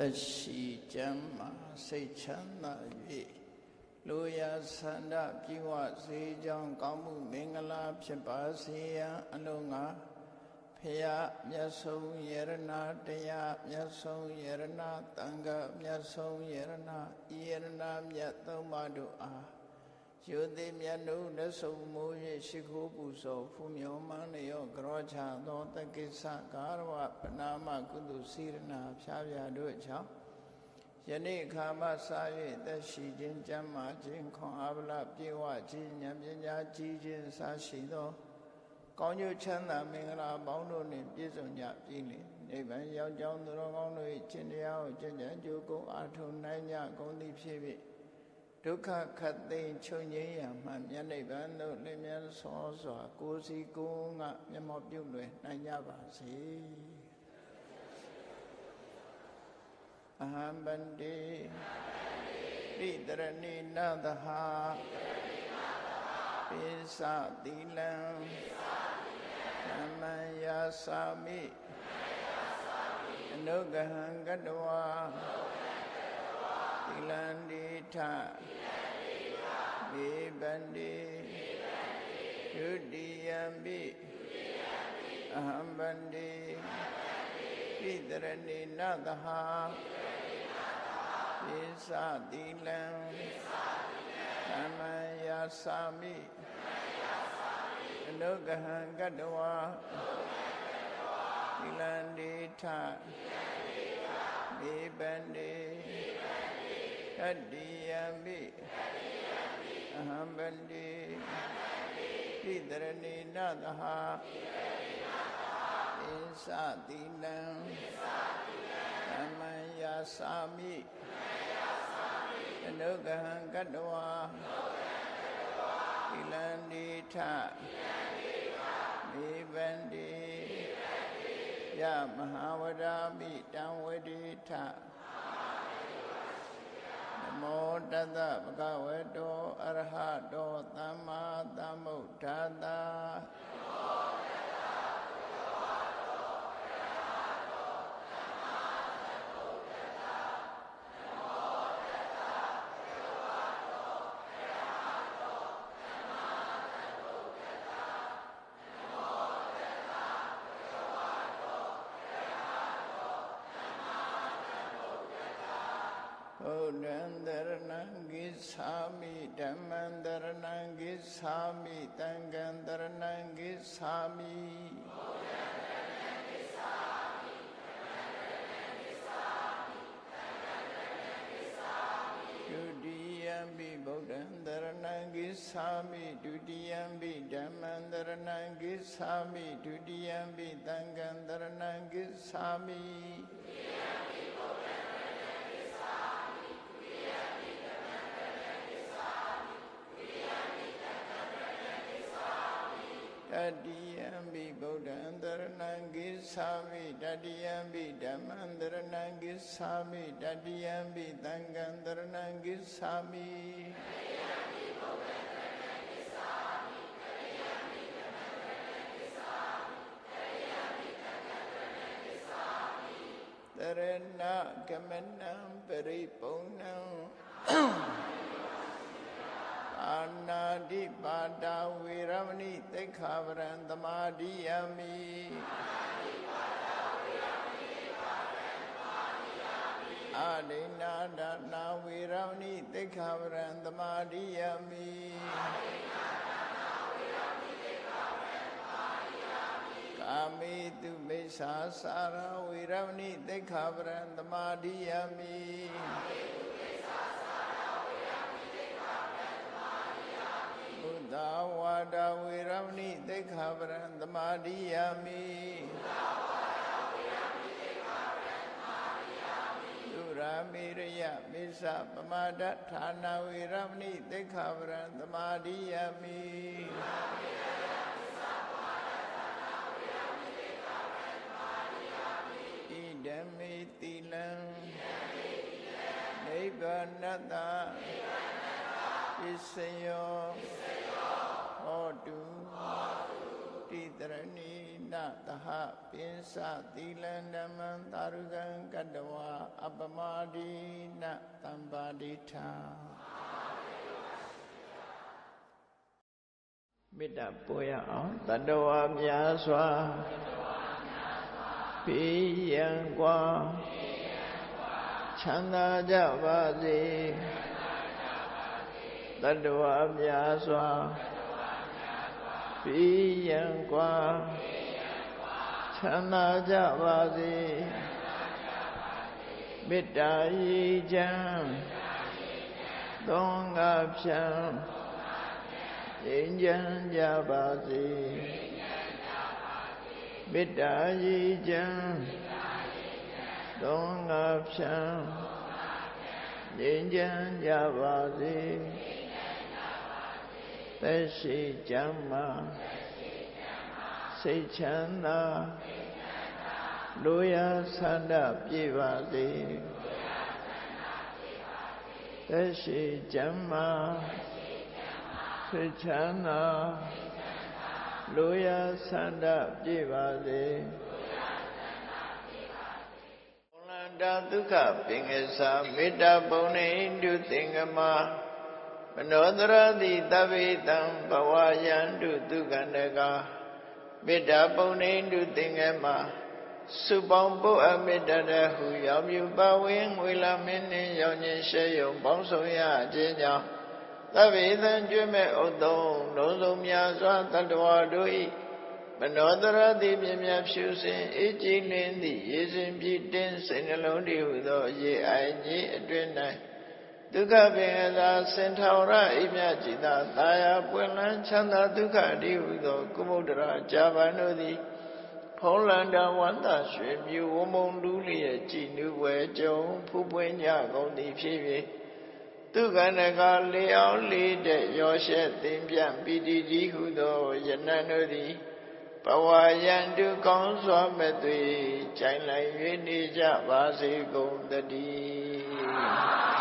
သက်ရှိကျမ်းမာစိတ်ချမ်းသာ၍လူရာဆန္ဒပြည့်ဝစေကြောင်းကောင်းမှုမင်္ဂလာဖြစ်ပါစေရန်အလုံးငါဖရာမြတ်ဆုံးယရနာတရားမြတ်ဆုံးယရနာတန်ခါမြတ်ဆုံးယရနာဤယရနာမြတ်သုံးပါးတို့အား ယုတိမြတ်တို့လက်ဆုံးမူ၍ရှိခိုးပူဇော်ဖူးမြော်မှန်းလျော့ကြောချသောတက္ကိစ္စကာရဝပနာမကုသစေရနာဖြားပြတို့ကြောင့်ယနေ့ခါမှစ၍သက်ရှိခြင်းကြမ်းမာခြင်းခွန်အားဗလပြေဝခြင်းဉာဏ်ပညာကြီးခြင်းစရှိသောကောင်းကျိုးချမ်းသာမင်္ဂလာပေါင်းတို့နှင့်ပြည့်စုံကြပြီလေနိဗ္ဗာန်ရောက်ကြောင်းသူတော်ကောင်းတို့၏ခြင်းတရားကိုကျင့်ကြံကြိုးကုန်းအားထုတ်နိုင်ကြကုန်သည်ဖြစ်၍ ဒုက္ခခတ်သိမ်းချုပ်ငြိမ်းရာမှမြတ်နိဗ္ဗာန်သို့လင်းမြန်စွာစွာကိုယ်စီကိုယ်ငါမျက်မှောက်ပြုလွယ်နိုင်ကြပါစေအဟံဗန္တိပိတရဏိနသဟာပိသတိလံသမ္မယာသာမိအနုဂဟံကတဝါ သီလံဒီထမေဗန္တိဒုတိယံပိအဟံဗန္တိပိတရဏိနသဟာပိသတိလံသမ္မယာသာမိအနုဂဟံကတဝါသီလံဒီထမေဗန္တိ တတ္တိယံပိအဟံဗန္တိပိတရဏိနသဟာပိသတိလံသမ္မယာသာမိအနုဂဟံကတဝါသီလံဒီထမေဗန္တိယမဟာဝရာမိတံဝတိထန မောတတဗကဝတောအရဟတောသမ္မာသမ္ဗုဒ္ဓတ္တ ဘုဒ္ဓံတရဏံဂိသာမိဓမ္မံတရဏံဂိသာမိသံဃံတရဏံဂိသာမိဒုတိယံပိဗုဒ္ဓံ တရဏံဂိသာမိဒုတိယံပိဓမ္မံတရဏံဂိသာမိဒုတိယံပိသံဃံတရဏံဂိသာမိတတိယံပိဗုဒ္ဓံတရဏံဂိသာမိတတိယံပိဓမ္မံတရဏံဂိသာမိတတိယံပိသံဃံတရဏံဂိသာမိတရဏကမနံပရိပုံဏံအာ နာတိပါတာဝေရမဏိသိက္ခာပရံသမာဓိယမိအာဒိနာဒနာဝေရမဏိသိက္ခာပရံသမာဓိယမိကာမိတုမိစ္ဆာစာရဝေရမဏိသိက္ခာပရံသမာဓိယမိဘုဒ္ဓဝါ ဒဝေရမဏိသိက္ခာပရံသမာဓိယမိသုရာမေရယမိစ္ဆပမာဒဌာနဝေရမဏိသိက္ခာပရံသမာဓိယမိဣဒံမေတိလံနိဗ္ဗာနတ္တပစ္စယောဟောတုတိတရဏိနသဟပိစသီလံဓမ္မံသာရုကံကတ္တဝါအပမဒိနသံပါတိထာမေတ္တာပို့ရအောင်တတဝါများစွာပိယံကွာချမ်းသာကြပါစေတတဝါများစွာ ပိယံကွာချမ်းသာကြပါစေမေတ္တာရည်ချမ်းသုံးငါဖြံငြိမ်းချမ်းကြပါစေမေတ္တာရည်ချမ်းသုံးငါဖြံငြိမ်းချမ်းကြပါစေ သက်ရှိကြမ်းမာစိတ်ချမ်းသာလူရဆန္ဒပြေပါစေသက်ရှိကြမ်းမာစိတ်ချမ်းသာလူရဆန္ဒပြေပါစေဘုလန္တာဒုက္ခပင်္ဂစာမေတ္တာပုံနေတုသင်္ကမမ နောတရတိတဗ္ဗေတံဘဝယန္တုဒုက္ခန္တကာမေတ္တာပုံနေတုသင်္ကမစုပေါင်းပုအမေတ္တတဟုရောင်မြူပါဝင်ငွေလာမင်းနှင့်ရောင်ခြင်းရှေယုံပေါင်းဆောင်ရခြင်းကြောင့်သဗ္ဗေသံကျွမဲ့ဥသုံးလုံးစုံများစွာတတ္တဝါတို့၏မနောတရတိမြင်မြဖြူစင်အေးကြည်လင်းသည့်ရေစဉ်ပြည့်တင်းစိတ်နှလုံးတည်ဟုသောရေအိုင်ကြီးအတွင်၌ ဒုက္ခပင်အသာစင်ထောင်ရအိမြจิตသာယာပွင့်လန်းချမ်းသာဒုက္ခတည်ဟုသောကုမုဒ္ဒရာဂျာဗန်တို့သည်ဖုံးလန္တာဝန္တာရွှေမြူဝမုံလူလျက်ကြည်နူဝဲကြုံဖူးပွင့်ကြကုန်သည်ဖြစ်၍သူကနကလေအောင်လေးတဲ့ရောရှက်သင်ပြပီတိတိဟုသောယနန်တို့သည်ဘဝယံတုကောင်းစွာမဲ့သွေကြိုင်လိုက်၍နေကြပါစေကုန်တည်း